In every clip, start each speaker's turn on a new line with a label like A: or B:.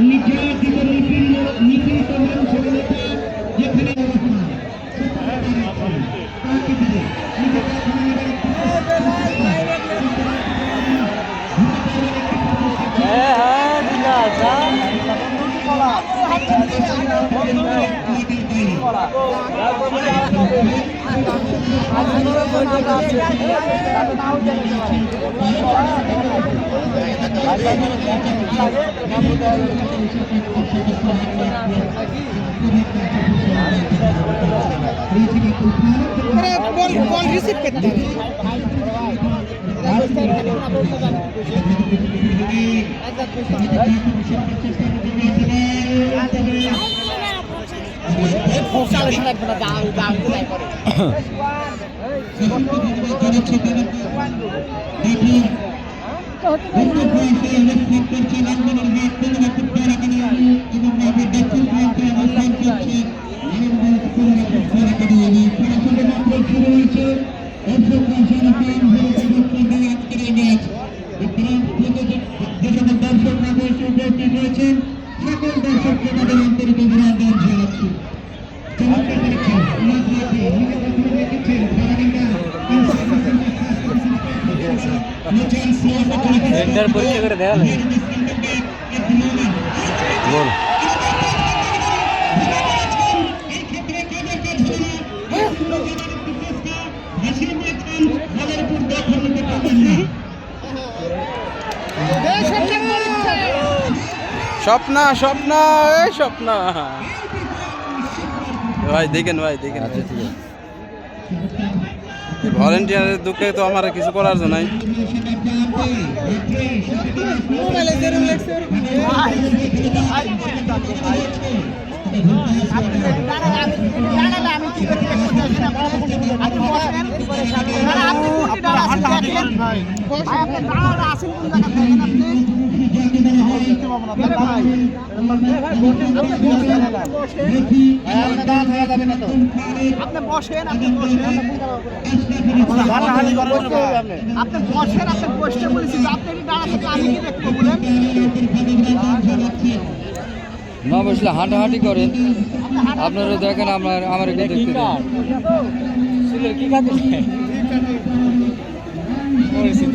A: নির্যাতিত নিপীড়িত নিপীড়িত মানুষের নেতা যেখানে তাকে দিয়ে নিজেকে এখানে
B: বল বল রিসিভ করতে হবে সকল দর্শককে তাদের আন্তরিক অভিনন্দন জানাচ্ছি
C: এন্টার পরীক্ষা করে দেখা লাগে। বল। স্বপ্না স্বপ্না এই স্বপ্না। ভাই দেখেন ভাই দেখেন। আচ্ছা ভলেন্টিয়ারের দুঃখে তো আমার কিছু করার জন্য আসেন
B: কোন জায়গা লেখছে আপনি বসেন আপনি বসেন আপনি বসেন? আপনি। বসতে বলেছি আপনি এটি আমি কি দেখব বলেন?
C: না বসলে হাঁটাহাঁটি করেন। আপনারা দেখেন আমার আমার একটু দেখতে দেন কি পরিচিত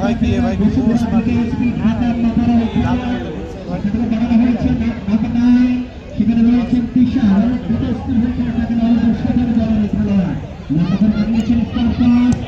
A: ভাই কি ভাই কি সেখানে রয়েছেন বিশাল বিদেশি তাকে অবশ্যই দলের খেলোয়াড় তখন বানিয়েছেন স্টার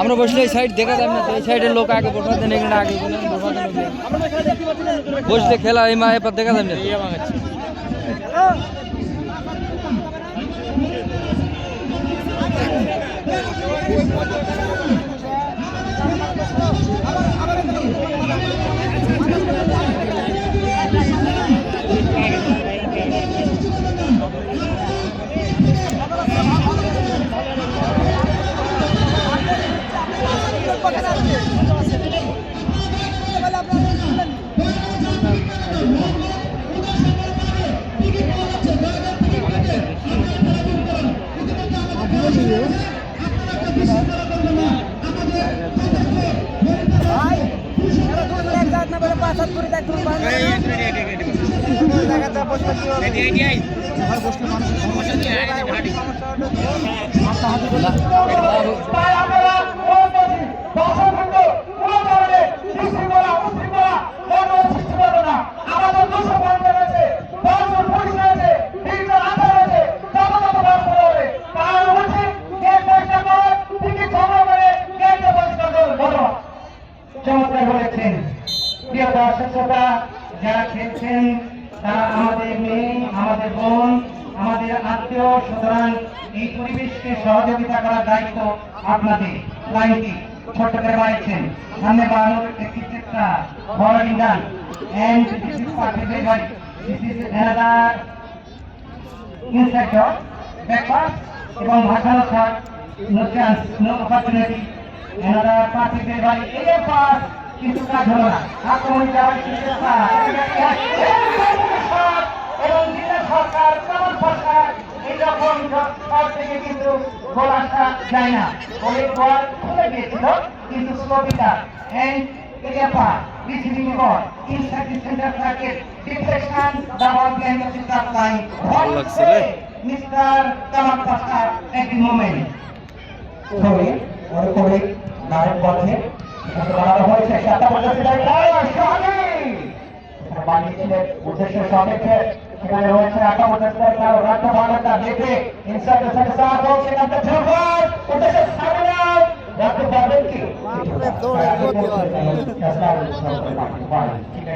C: আমরা বসলে এই সাইড দেখা যাবে না এই সাইডের লোক আগে বসা দেন এখানে আগে বসলে খেলা এই মা এবার দেখা যাবে না। না,
A: চমৎকার বলেছেন। যারা খেলছেন তারা আমাদের মেয়ে আমাদের বোন আমাদের আত্মীয় সুতরাং এই পরিবেশকে সহযোগিতা করার দায়িত্ব আপনাদের লাইনটি ছোট্ট করে বাড়িয়েছেন সামনে বাড়ানোর একটি চেষ্টা বড় breakfast এবং no chance no opportunity another participated by AFR কিন্তু কাজ হলো না। আক্রমণ যাওয়ার চেষ্টা এবং জেলা সরকার কেমন সরকার এইরকম সব থেকে কিন্তু গোল আসা যায় না। অনেক বল খুলে গিয়েছিল কিন্তু এরিয়াপা এট দি মোমেন্ট নারদ পথে সেখানে বানানো হয়েছে সাতটা পঞ্চাশে বানিয়েছিলেন উদ্দেশ্য সাপেক্ষে সেখানে রয়েছে আটটা পঞ্চাশে রাজ্য বাংলাটা দেখে ইনসাইড সাথে সাথ হোক সেখান থেকে ফেরবার উদ্দেশ্যে সামনে নাও রাখতে পারবেন কি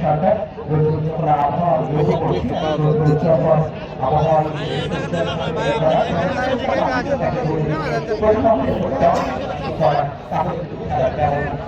A: সরকার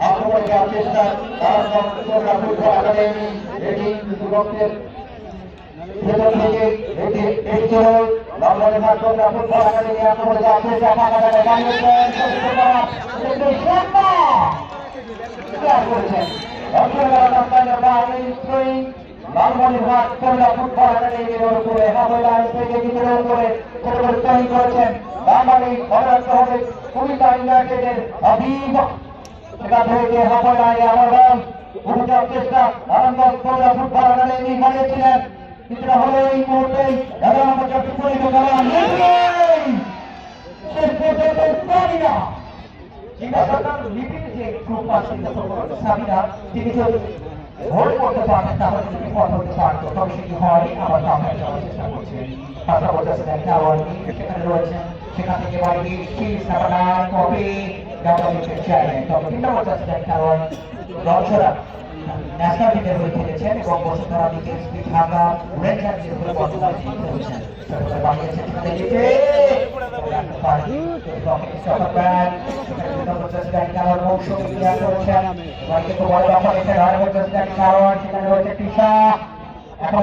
A: আক্রমণ করার চেষ্টা তার সংস্কৃত একাডেমি এটি যুবকদের ভেতর এটি জায়গায় দাঁড়িয়েছেন করেছেন লালমনি অনার্স হবে কুড়িটা ইউনাইটেডের হাবিব সেটা থেকে হাফে লাইনে আমার বল চেষ্টা আনন্দ কয়লা ফুটবল একাডেমি বানিয়েছিলেন। কিছুটা হলো এই মুহূর্তে এগারো নম্বর চট্টি পরিণত করা শেষ পর্যন্ত পারি না ভোট করতে পারবেন তাহলে যদি পথ হতে পারতো। তবে সেটি হয়? আবার সামনে যাওয়ার চেষ্টা করছে। পাঁচটা সেখানে রয়েছে। সেখান থেকে বাড়ি কপি ডাব্লিউএফের চেয়ারম্যান তবে তিনটা বলতেছে খেলোয়াড় দর্শকরা ন্যাশনাল টিমের হয়ে খেলেছেন এবং বসুন্ধরা দিকে ঢাকা রেঞ্জার্সের উপরে বর্তমান জিতে টিসা এখন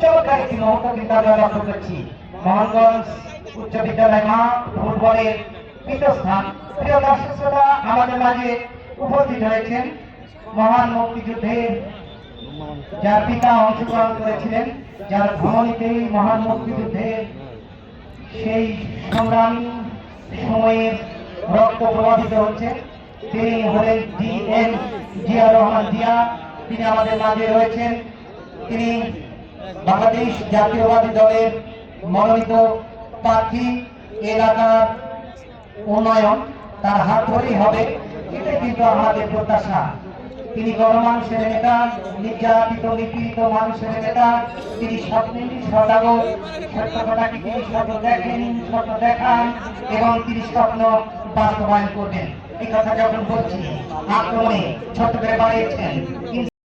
A: চমৎকার কিন্তু আমরা লক্ষ্য করছি মোহনগঞ্জ উচ্চ বিদ্যালয় মাঠ ফুটবলের পীঠস্থান। প্রিয় দর্শক শ্রোতা, আমাদের মাঝে উপস্থিত হয়েছেন মহান মুক্তিযুদ্ধের যার পিতা অংশগ্রহণ করেছিলেন, যার ভ্রমণীতে মহান মুক্তিযুদ্ধের সেই সংগ্রামী সময়ের রক্ত প্রবাহিত হচ্ছে তিনি হলেন জি এম জিয়া রহমান জিয়া। তিনি আমাদের মাঝে রয়েছেন। তিনি বাংলাদেশ জাতীয়বাদী দলের মনোনীত প্রার্থী এলাকার উন্নয়ন তার হাত ধরেই হবে, এটাই কিন্তু আমাদের প্রত্যাশা। তিনি গণমানুষের নেতা, নির্যাতিত, নিপীড়িত মানুষের নেতা, তিনি স্বপ্নের সদাগর, সত্য কথাকে তিনি স্বপ্ন দেখেন, স্বপ্ন দেখান, এবং তিনি স্বপ্ন বাস্তবায়ন করবেন। এই কথা যখন বলছি, আক্রমণে ছোট্ট করে বাড়িয়েছেন।